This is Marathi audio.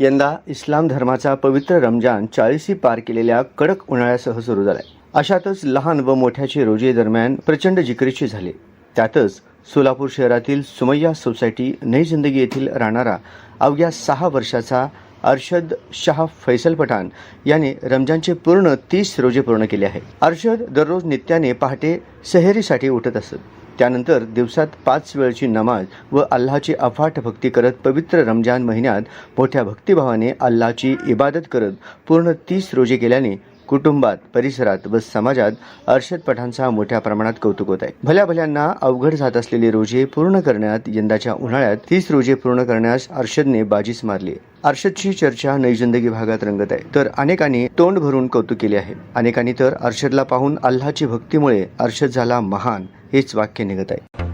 यंदा इस्लाम धर्माचा पवित्र रमजान चाळीसी पार केलेल्या कडक उन्हाळ्यासह सुरू झालाय. अशातच लहान व मोठ्याचे रोजे दरम्यान प्रचंड जिकरीचे झाले. त्यातच सोलापूर शहरातील सुमय्या सोसायटी नई जिंदगी येथील राहणारा अवघ्या सहा वर्षाचा अर्शद शाह फैसल पठाण याने रमजानचे पूर्ण तीस रोजे पूर्ण केले आहे. अर्शद दररोज नित्याने पहाटे सहेरीसाठी उठत असत. त्यानंतर दिवसात पाच वेळची नमाज व अल्लाची अफाट भक्ती करत पवित्र रमजान महिन्यात मोठ्या भक्तिभावाने अल्लाची इबादत करत पूर्ण तीस रोजे केल्याने कुटुंबात परिसरात व समाजात अर्शद पठांचा मोठ्या प्रमाणात कौतुक होत आहे. भल्या भल्यांना अवघड जात असलेले रोजे पूर्ण करण्यात यंदाच्या उन्हाळ्यात तीस रोजे पूर्ण करण्यास अर्शदने बाजीच मारली आहे. अर्शदची चर्चा नई जिंदगी भागात रंगत आहे तर अनेकांनी तोंड भरून कौतुक केले आहे अनेकांनी तर अर्शदला पाहून अल्लाची भक्तीमुळे अर्शद झाला महान हेच वाक्य निघत आहे